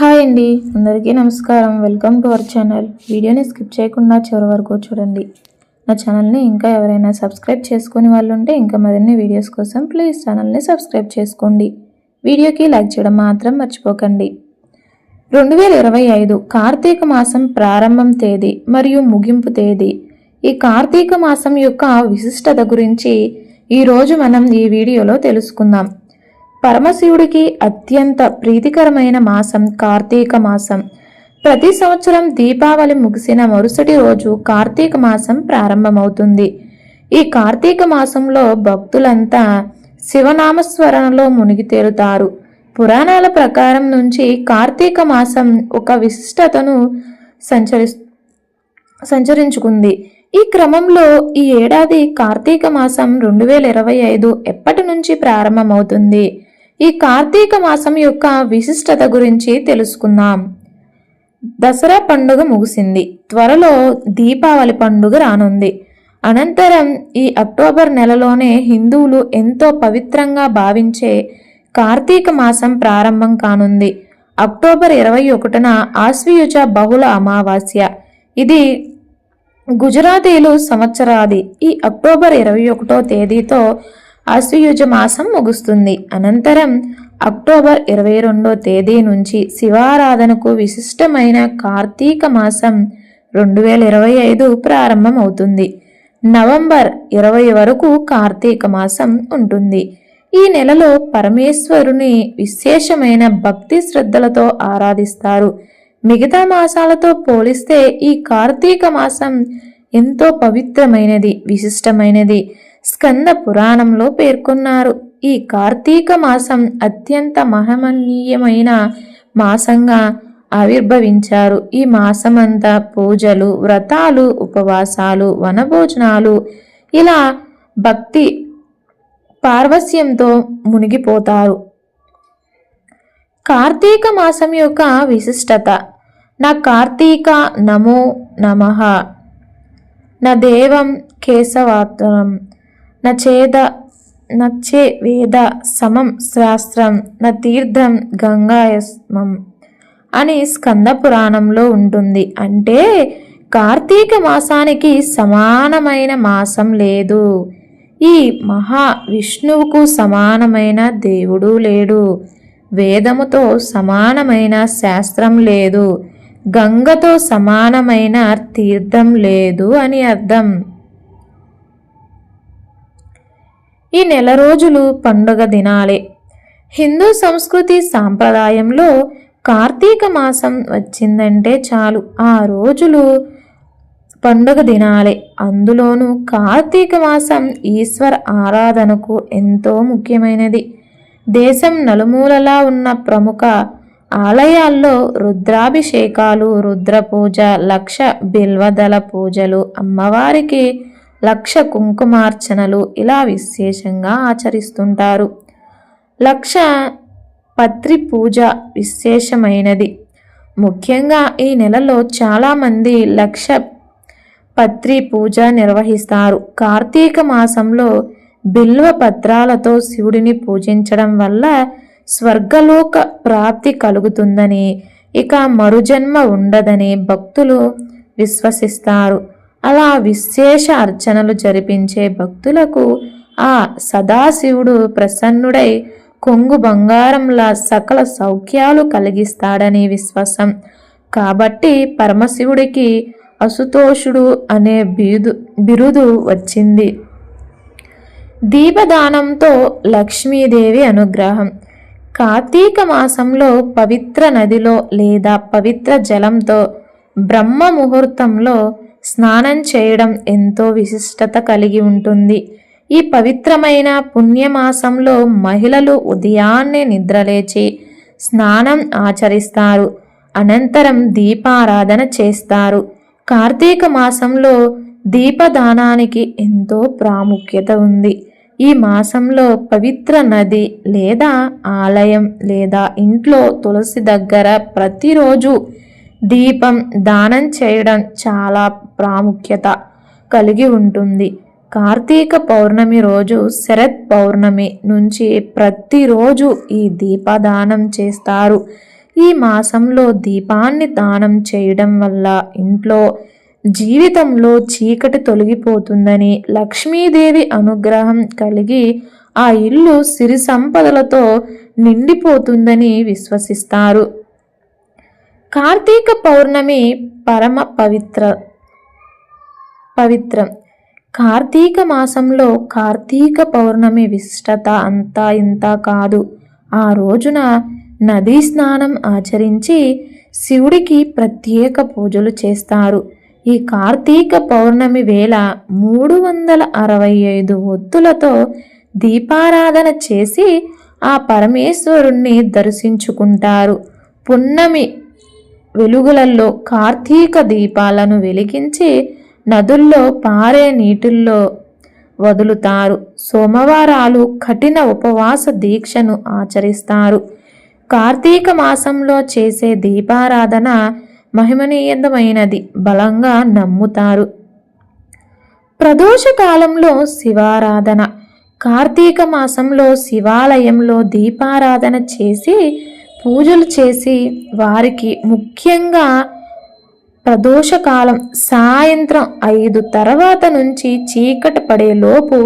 Hi అండి. అందరికీ నమస్కారం. Welcome to our channel. వీడియోని స్కిప్ చేయకుండా చివరి వరకు చూడండి. నా ఛానల్ని ఇంకా ఎవరైనా సబ్స్క్రైబ్ చేసుకుని వాళ్ళు ఉంటే ఇంకా మరిన్ని వీడియోస్ కోసం ప్లీజ్ ఛానల్ని సబ్స్క్రైబ్ చేసుకోండి. వీడియోకి లైక్ చేయడం మాత్రం మర్చిపోకండి. రెండు వేల ఇరవై ఐదు కార్తీక మాసం ప్రారంభం తేదీ మరియు ముగింపు తేదీ. ఈ కార్తీక మాసం యొక్క విశిష్టత గురించి ఈరోజు మనం ఈ వీడియోలో తెలుసుకుందాం. పరమశివుడికి అత్యంత ప్రీతికరమైన మాసం కార్తీక మాసం. ప్రతి సంవత్సరం దీపావళి ముగిసిన మరుసటి రోజు కార్తీక మాసం ప్రారంభమవుతుంది. ఈ కార్తీక మాసంలో భక్తులంతా శివనామస్మరణలో మునిగి తేలుతారు. పురాణాల ప్రకారం నుంచి కార్తీక మాసం ఒక విశిష్టతను సంచరి సంచరించుకుంది. ఈ క్రమంలో ఈ ఏడాది కార్తీక మాసం రెండు వేల ఇరవై ఐదు ఎప్పటి నుంచి ప్రారంభమవుతుంది? ఈ కార్తీక మాసం యొక్క విశిష్టత గురించి తెలుసుకుందాం. దసరా పండుగ ముగిసింది. త్వరలో దీపావళి పండుగ రానుంది. అనంతరం ఈ అక్టోబర్ నెలలోనే హిందువులు ఎంతో పవిత్రంగా భావించే కార్తీక మాసం ప్రారంభం కానుంది. అక్టోబర్ ఇరవై ఒకటిన ఆశ్వయుజ బహుళ అమావాస్య. ఇది గుజరాతీలు సంవత్సరాది. ఈ అక్టోబర్ ఇరవై ఒకటో తేదీతో ఆశ్వయుజ మాసం ముగుస్తుంది. అనంతరం అక్టోబర్ ఇరవై రెండో తేదీ నుంచి శివారాధనకు విశిష్టమైన కార్తీక మాసం రెండు వేల ఇరవై ఐదు ప్రారంభమవుతుంది. నవంబర్ ఇరవై వరకు కార్తీక మాసం ఉంటుంది. ఈ నెలలో పరమేశ్వరుని విశేషమైన భక్తి శ్రద్ధలతో ఆరాధిస్తారు. మిగతా మాసాలతో పోలిస్తే ఈ కార్తీక మాసం ఎంతో పవిత్రమైనది విశిష్టమైనది. స్కంద పురాణంలో పేర్కొన్నారు. ఈ కార్తీక మాసం అత్యంత మహమనీయమైన మాసంగా ఆవిర్భవించారు. ఈ మాసమంతా పూజలు వ్రతాలు ఉపవాసాలు వనభోజనాలు ఇలా భక్తి పార్వస్యంతో మునిగిపోతారు. కార్తీక మాసం యొక్క విశిష్టత నా కార్తీక నమో నమః నా దేవం కేశవాతరం నా నచ్చే వేద సమం శాస్త్రం నా తీర్థం గంగాయస్మం అని స్కంద పురాణంలో ఉంటుంది. అంటే కార్తీక మాసానికి సమానమైన మాసం లేదు. ఈ మహా విష్ణువుకు సమానమైన దేవుడు లేడు. వేదముతో సమానమైన శాస్త్రం లేదు. గంగతో సమానమైన తీర్థం లేదు అని అర్థం. ఈ నెల రోజులు పండుగ దినాలే. హిందూ సంస్కృతి సాంప్రదాయంలో కార్తీక మాసం వచ్చిందంటే చాలు. ఆ రోజులు పండుగ దినాలే. అందులోనూ కార్తీక మాసం ఈశ్వర ఆరాధనకు ఎంతో ముఖ్యమైనది. దేశం నలుమూలలా ఉన్న ప్రముఖ ఆలయాల్లో రుద్రాభిషేకాలు రుద్రపూజ లక్ష బిల్వదల పూజలు అమ్మవారికి లక్ష కుంకుమార్చనలు ఇలా విశేషంగా ఆచరిస్తుంటారు. లక్ష పత్రి పూజ విశేషమైనది. ముఖ్యంగా ఈ నెలలో చాలామంది లక్ష పత్రి పూజ నిర్వహిస్తారు. కార్తీక మాసంలో బిల్వ పత్రాలతో శివుడిని పూజించడం వల్ల స్వర్గలోక ప్రాప్తి కలుగుతుందని ఇక మరుజన్మ ఉండదని భక్తులు విశ్వసిస్తారు. అలా విశేష అర్చనలు జరిపించే భక్తులకు ఆ సదాశివుడు ప్రసన్నుడై కొంగు బంగారంలా సకల సౌఖ్యాలు కలిగిస్తాడని విశ్వాసం. కాబట్టి పరమశివుడికి అసుతోషుడు అనే బిరుదు బిరుదు వచ్చింది. దీపదానంతో లక్ష్మీదేవి అనుగ్రహం. కార్తీక మాసంలో పవిత్ర నదిలో లేదా పవిత్ర జలంతో బ్రహ్మ ముహూర్తంలో స్నానం చేయడం ఎంతో విశిష్టత కలిగి ఉంటుంది. ఈ పవిత్రమైన పుణ్యమాసంలో మహిళలు ఉదయాన్నే నిద్రలేచి స్నానం ఆచరిస్తారు. అనంతరం దీపారాధన చేస్తారు. కార్తీక మాసంలో దీపదానానికి ఎంతో ప్రాముఖ్యత ఉంది. ఈ మాసంలో పవిత్ర నది లేదా ఆలయం లేదా ఇంట్లో తులసి దగ్గర ప్రతిరోజు దీపం దానం చేయడం చాలా ప్రాముఖ్యత కలిగి ఉంటుంది. కార్తీక పౌర్ణమి రోజు శరత్ పౌర్ణమి నుంచి ప్రతిరోజు ఈ దీపదానం చేస్తారు. ఈ మాసంలో దీపాన్ని దానం చేయడం వల్ల ఇంట్లో జీవితంలో చీకటి తొలగిపోతుందని లక్ష్మీదేవి అనుగ్రహం కలిగి ఆ ఇల్లు సిరి సంపదలతో నిండిపోతుందని విశ్వసిస్తారు. కార్తీక పౌర్ణమి పరమ పవిత్ర పవిత్రం. కార్తీక మాసంలో కార్తీక పౌర్ణమి విశిష్టత అంతా ఇంత కాదు. ఆ రోజున నదీ స్నానం ఆచరించి శివుడికి ప్రత్యేక పూజలు చేస్తారు. ఈ కార్తీక పౌర్ణమి వేళ మూడు వందల అరవై ఐదు ఒత్తులతో దీపారాధన చేసి ఆ పరమేశ్వరుణ్ణి దర్శించుకుంటారు. పున్నమి వెలుగులలో కార్తీక దీపాలను వెలిగించి నదుల్లో పారే నీటిల్లో వదులుతారు. సోమవారాలు కఠిన ఉపవాస దీక్షను ఆచరిస్తారు. కార్తీక మాసంలో చేసే దీపారాధన మహిమనీయమైనది బలంగా నమ్ముతారు. ప్రదోష కాలంలో శివారాధన. కార్తీక మాసంలో శివాలయంలో దీపారాధన చేసి పూజలు చేసి వారికి ముఖ్యంగా ప్రదోషకాలం సాయంత్రం ఐదు తర్వాత నుంచి చీకటి పడేలోపు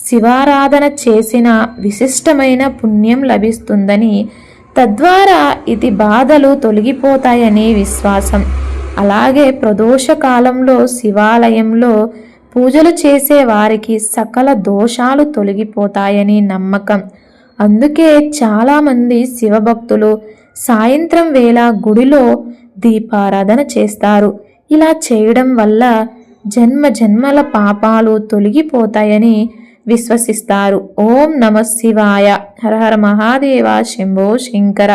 శివారాధన చేసిన విశిష్టమైన పుణ్యం లభిస్తుందని తద్వారా ఇది బాధలు తొలగిపోతాయని విశ్వాసం. అలాగే ప్రదోష కాలంలో శివాలయంలో పూజలు చేసే వారికి సకల దోషాలు తొలగిపోతాయని నమ్మకం. అందుకే చాలామంది శివభక్తులు సాయంత్రం వేళ గుడిలో దీపారాధన చేస్తారు. ఇలా చేయడం వల్ల జన్మ జన్మల పాపాలు తొలగిపోతాయని విశ్వసిస్తారు. ఓం నమ శివాయ. హరహర మహాదేవ. శంభో శంకర.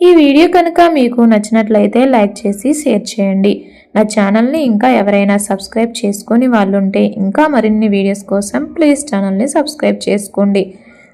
ఈ వీడియో కనుక మీకు నచ్చినట్లయితే లైక్ చేసి షేర్ చేయండి. నా ఛానల్ని ఇంకా ఎవరైనా సబ్స్క్రైబ్ చేసుకొని వాళ్ళుంటే ఇంకా మరిన్ని వీడియోస్ కోసం ప్లీజ్ ఛానల్ని సబ్స్క్రైబ్ చేసుకోండి.